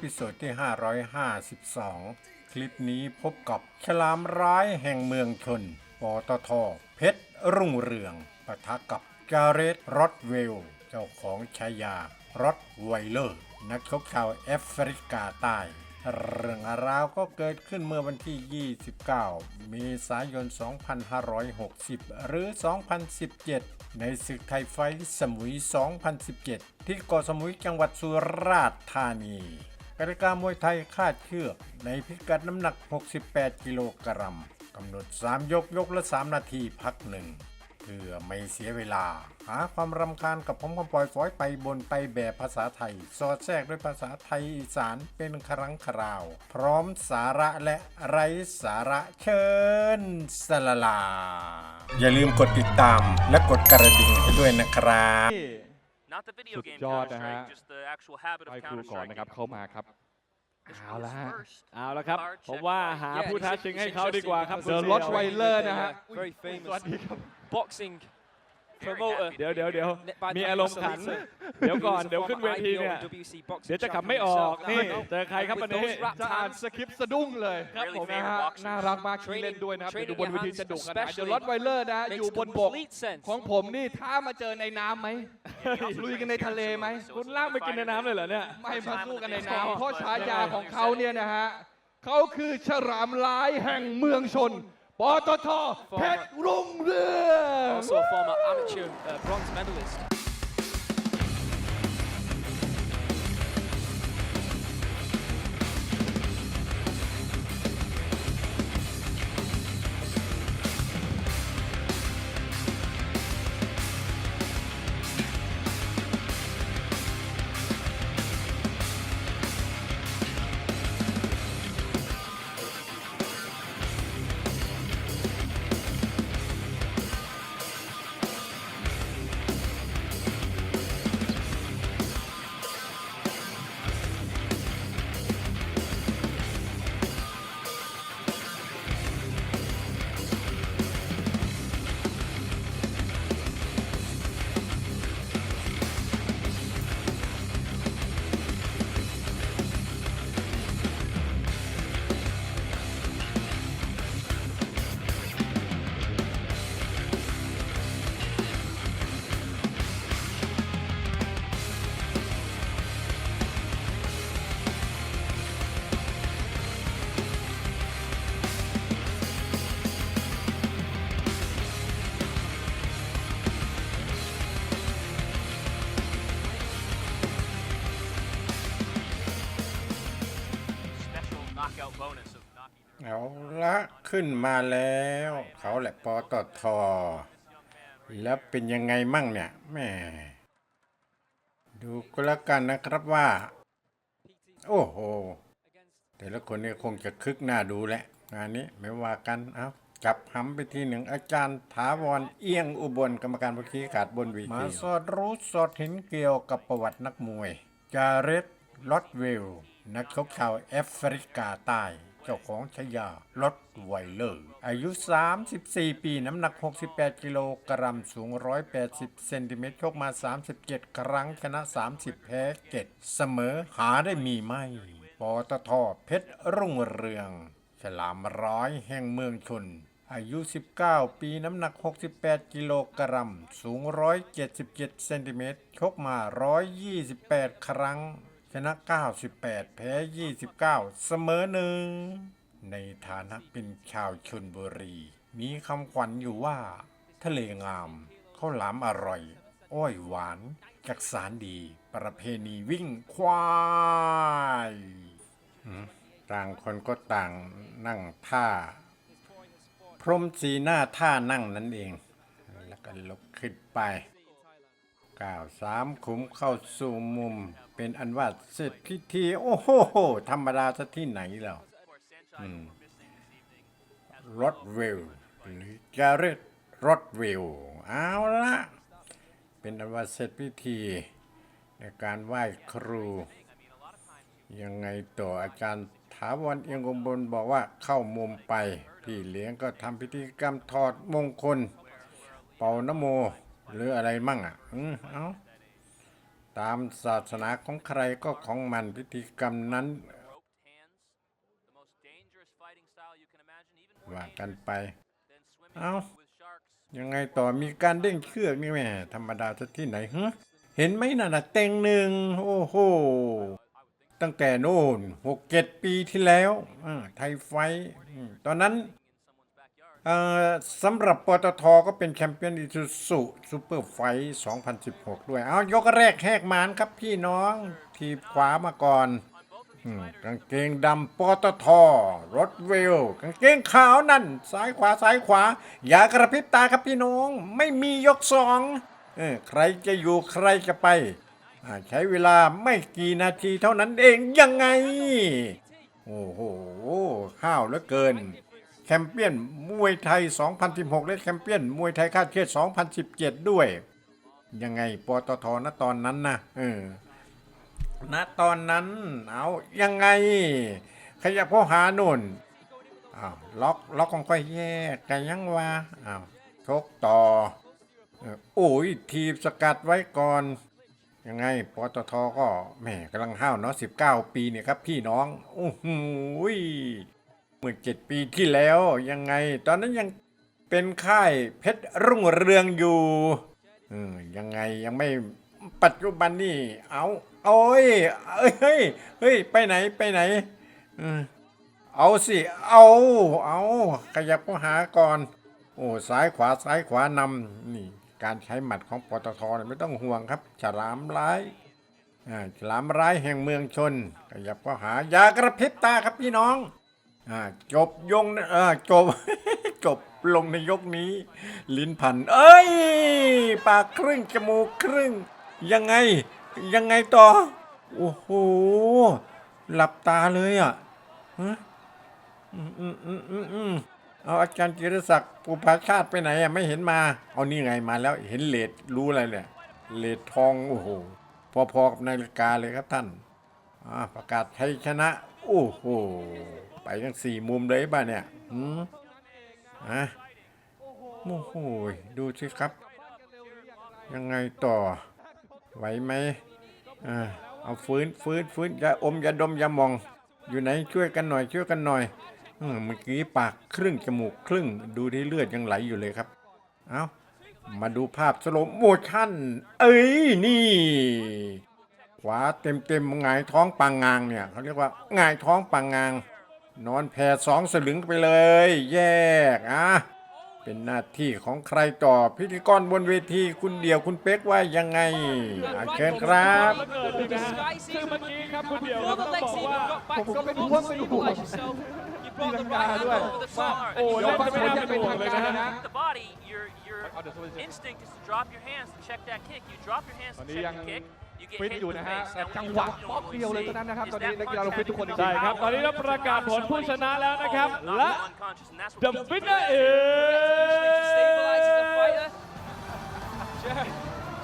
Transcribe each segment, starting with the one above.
พิโซดที่ 552 คลิปนี้พบกับฉลามร้ายแห่งเมืองชน ปตท เพชรรุ่งเรืองปะทะกับจาเรตรอดเวล เจ้าของชายารอดไวเลอร์ นักชกชาวแอฟริกาใต้ เรื่องราวก็เกิดขึ้นเมื่อวันที่ 29 เมษายน 2560 หรือ 2017 ในศึกไทยไฟสมุย 2017 ที่เกาะสมุยจังหวัดสุราษฎร์ธานี กติกามวยไทยคาดเชือกในพิกัดน้ำหนัก 68 กิโลกรัมกำหนด 3 ยกยกละ 3 นาทีพักหนึ่งเพื่อไม่เสียเวลา หาความรำคาญกับผมก็ปล่อยฝอยไปบนไปแบบภาษาไทย สอดแทรกด้วยภาษาไทยอีสานเป็นครั้งคราว พร้อมสาระและไร้สาระเชิญสละลา อย่าลืมกดติดตามและกดกระดิ่งให้ด้วยนะครับ Not the video สุด game ยอดนะ Counter ฮะ Strike, just the actual habit ไป of ครู Counter ก่อนนะครับ Strike. เข้ามาครับ เอาละฮะเอาละครับ Card ผม check ว่า fight. หา Yeah, ผู้ it's ท้า in- ชิง it's ให้เขาดีกว่าครับ interesting เด because อะ Brazil ลอ are ดไวเลอร์นะฮะ a very ส famous วัสดีครับ boxing Very promoter. happy เดี๋ยวเดี๋ยวเดี๋ยว by มี the อารมณ์ขัน เดี๋ยวก่อน เดี๋ยวขึ้นเวทีเนี่ย WC boxing เดี๋ยวจะขับไม่ออกนี่เจอใครครับวันนี้จะอ่านสคริปต์สะดุ้งเลยครับผมนะฮะน่ารักมากที่เล่นด้วยนะครับ Training เดี๋ยวดูบนเวทีจะดุขนาดไหน especially เดี๋ยวลอดไวเลอร์นะอยู่ makes บนบก complete sense ของผมนี่ถ้ามาเจอในน้ำไหมลุยกันในทะเลไหมคุณลากไปกินในน้ำเลยเหรอเนี่ยไม่มาสู้กันในน้ำเพราะฉายาของเขาเนี่ยนะฮะเขาคือฉลามร้ายแห่งเมืองชนปตทเพชรรุ่งเรือง also a former amateur uh, bronze medalist เอาละขึ้นมาแล้ว เขาแหละปตทแล้วเป็นยังไงมั่งเนี่ยแม่ดูก็แล้วกันนะครับว่า โอ้โห แต่ละคนเนี่ยคงจะคึกหน้าดูแหละ งานนี้ไม่ว่ากันเอาจับหำไปทีหนึ่งอาจารย์ถาวรเอียงอุบลกรรมการผู้ชี้ขาดบนวีมาสอดรู้สอดเห็นเกี่ยวกับประวัตินักมวย จาเรตลอดเวล นักชกชาวแอฟริกาใต้ เจ้าของชายาลอดไวเลอร์ อายุ 34 ปี น้ำหนัก 68 กิโลกรัม สูง 180 เซนติเมตร ชกมา 37 ครั้ง ชนะ 30 แพ้ 7 เสมอ หาได้มีไม่ปตท เพชรรุ่งเรือง ฉลามร้อยแห่งเมืองชน อายุ 19 ปี น้ำหนัก 68 กิโลกรัม สูง 177 เซนติเมตร ชกมา 128 ครั้ง ชนะ 98 แพ้ 29 เสมอหนึ่ง ในฐานะเป็นชาวชนบุรี มีคำขวัญอยู่ว่า ทะเลงามข้าวหลามอร่อย อ้อยหวาน จักสารดี ประเพณีวิ่งควายต่างคนก็ต่างนั่งท่า พรมสีหน้าท่านั่งนั่นเอง แล้วก็ลุกขึ้นไปก้าวสามขุมเข้าสู่มุม เป็นอันว่าเสร็จพิธี โอ้โหธรรมดาซะที่ไหนแล้วรถเวลหรือจาริตรถเวลเอาละเป็นอันว่าเสร็จพิธี ในการไหว้ครู ยังไงต่ออาจารย์ถาวรเอียงอุบลบอกว่าเข้ามุมไป พี่เลี้ยงก็ทำพิธีกรรมถอดมงคล เป่านโม หรืออะไรมั่งอะ อืมเอ้า ตามศาสนาของใครก็ของมันพิธีกรรมนั้น ว่ากันไป than swimming Ow. with sharks. ยังไงต่อมีการเด้งเชือกนี่แม่ธรรมดาจะที่ไหนฮะเห็นไหมน่ะนะเต็งหนึ่งโอ้โห ตั้งแต่โน่นหกเจ็ดปีที่แล้วไทยไฟ ตอนนั้น สำหรับปตทก็เป็นแชมเปี้ยนอิซูซุซูเปอร์ไฟท์2016 ด้วย เอายกแรกแหกมานครับพี่น้อง ทีบขวามาก่อนกางเกงดำปตทรถเวลกางเกงขาวนั่น ซ้ายขวาซ้ายขวา อย่ากระพริบตาครับพี่น้อง ไม่มียกสองเออใครจะอยู่ใครจะไป ใช้เวลาไม่กี่นาทีเท่านั้นเองยังไง โอ้โห ข้าวเหลือเกิน ชมเปี้ยนมวยไทย 2016 และแชมเปี้ยนมวยไทยคาดเคลื่อน2017 ด้วย ยังไงปตทณตอนนั้นนะเออณตอนนั้น เอายังไง ขยับเข้าหาโน่นอ้าวล็อกล็อกของค่อยแยกกันยังวะอ้าวชกต่อออโอ้ยทีบสกัดไว้ก่อน ยังไงปตทก็แหมกำลังห้าวเนาะ19 ปีเนี่ยครับพี่น้องโอ้โห เมื่อเจ็ดปีที่แล้วยังไง ตอนนั้นยังเป็นค่ายเพชรรุ่งเรืองอยู่เออยังไงยังไม่ปัจจุบันนี่เอาโอ้ยเอ้ยเฮ้ยเฮ้ยไปไหนไปไหนเอาสิเอาเอาขยับเข้าหาก่อน โอ้ซ้ายขวาซ้ายขวานำนี่ การใช้หมัดของปตทไม่ต้องห่วงครับฉลามร้ายฉลามร้ายแห่งเมืองชน ขยับเข้าหายากระพริบตาครับพี่น้อง จบยงจบจบลงในยกนี้ ลิ้นพัน เอ้ย ปากครึ่งจมูกครึ่ง ยังไง ยังไงต่อ โอ้โห หลับตาเลยอะอืมอืมอืมอืมอืมเอาอาจารย์จิรศักดิ์ปุภาชาติไปไหนอะไม่เห็นมา เอานี่ไงมาแล้วเห็นเลดรู้อะไรเนี่ยเลดทองโอ้โห พอๆกับนาฬิกาเลยครับท่านอ่าประกาศชัยชนะ โอ้โห ทั้งสี่มุมเลยบ้าเนี่ยหืมอะโอ้โหดูสิครับ ยังไงต่อ ไหวไหมอ่าเอาฟื้นฟื้นฟื้นอย่าอมอย่าดมอย่ามอง อยู่ไหนช่วยกันหน่อยช่วยกันหน่อยเมื่อกี้ปากครึ่งจมูกครึ่ง ดูที่เลือดยังไหลอยู่เลยครับ เอามาดูภาพสโลโมชั่น เอ้ยนี่ขวาเต็มเต็มงายท้องปังงางเนี่ยเขาเรียกว่า งายท้องปังงาง นอนแผ่สองสลึงไปเลย แยกอะเป็นหน้าที่ของใครต่อพิธีกรบนเวทีคุณเดียวคุณเป๊กว่ายังไงอะเชิญครับเกิดเลยนะฮะคือเมื่อกี้ครับคุณเดียว Before ต้ the อง legs บอก even ว่า got back ผม from เป็น the ห่วง ball, เป็น you ห่วง stabilise yourself. You brought the ตีลัง right กา hand ด้วย over the Far. bar. โอ้เดี๋ยวเล่นฟังจะผไม่ลน่าจะเป็เป็นนห่วทางงเลยการนะนะฮะฮะ The body, your your Oh, this was it. instinct is to drop your hands to check that kick. You drop your hands ตอน to นี้ check ยัง the kick. You get ฟิต hit อยู่ in the นะฮะ face. แต่ Now, จัง what หวะ you don't ป๊อป normally เดียวเลย see เท่านั้นนะครับ is ตอนนี้ that นักกีฬาเรา punch ฟิตทุกคน having จริใช่งครับ ตอนนี้เราประกาศผลผู้ชนะแล้วนะครับ knock และ you unconscious, and that's what The PT winner does. is Stabilises the fighter.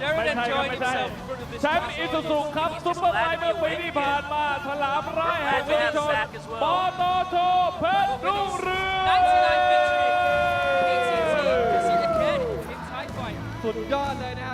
Jared ไม่ใช่ครับ enjoying ไม่ใช่ himself in front of this แชมป์อิซูซุครับซุปเปอร์ไฟเมื่อปีที่ผ่านมาฉลามร้ายแห่งเมืองชนปตทเพชรรุ่งเรือง 99 victory. PTT Casino Kid in Thai fight. สุดยอดเลยนะฮะ